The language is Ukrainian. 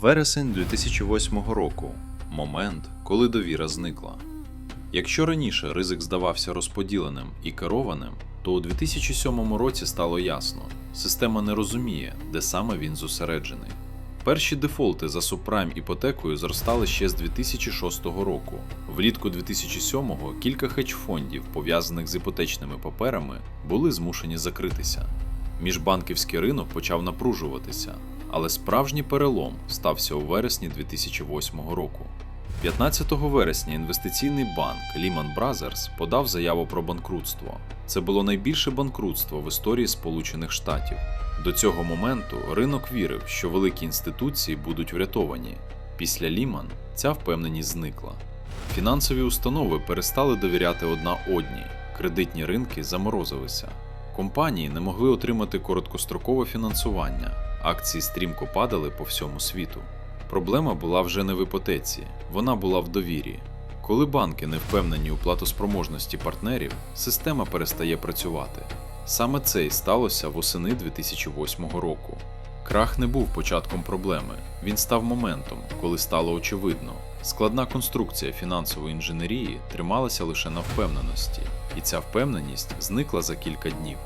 Вересень 2008 року момент, коли довіра зникла. Якщо раніше ризик здавався розподіленим і керованим, то у 2007 році стало ясно, система не розуміє, де саме він зосереджений. Перші дефолти за субпрайм іпотекою зростали ще з 2006 року. Влітку 2007-го кілька хедж-фондів, пов'язаних з іпотечними паперами, були змушені закритися. Міжбанківський ринок почав напружуватися, але справжній перелом стався у вересні 2008 року. 15 вересня інвестиційний банк Lehman Brothers подав заяву про банкрутство. Це було найбільше банкрутство в історії Сполучених Штатів. До цього моменту ринок вірив, що великі інституції будуть врятовані. Після Ліман ця впевненість зникла. Фінансові установи перестали довіряти одна одній, кредитні ринки заморозилися. Компанії не могли отримати короткострокове фінансування, акції стрімко падали по всьому світу. Проблема була вже не в іпотеці, вона була в довірі. Коли банки не впевнені у платоспроможності партнерів, система перестає працювати. Саме це і сталося восени 2008 року. Крах не був початком проблеми, він став моментом, коли стало очевидно. Складна конструкція фінансової інженерії трималася лише на впевненості, і ця впевненість зникла за кілька днів.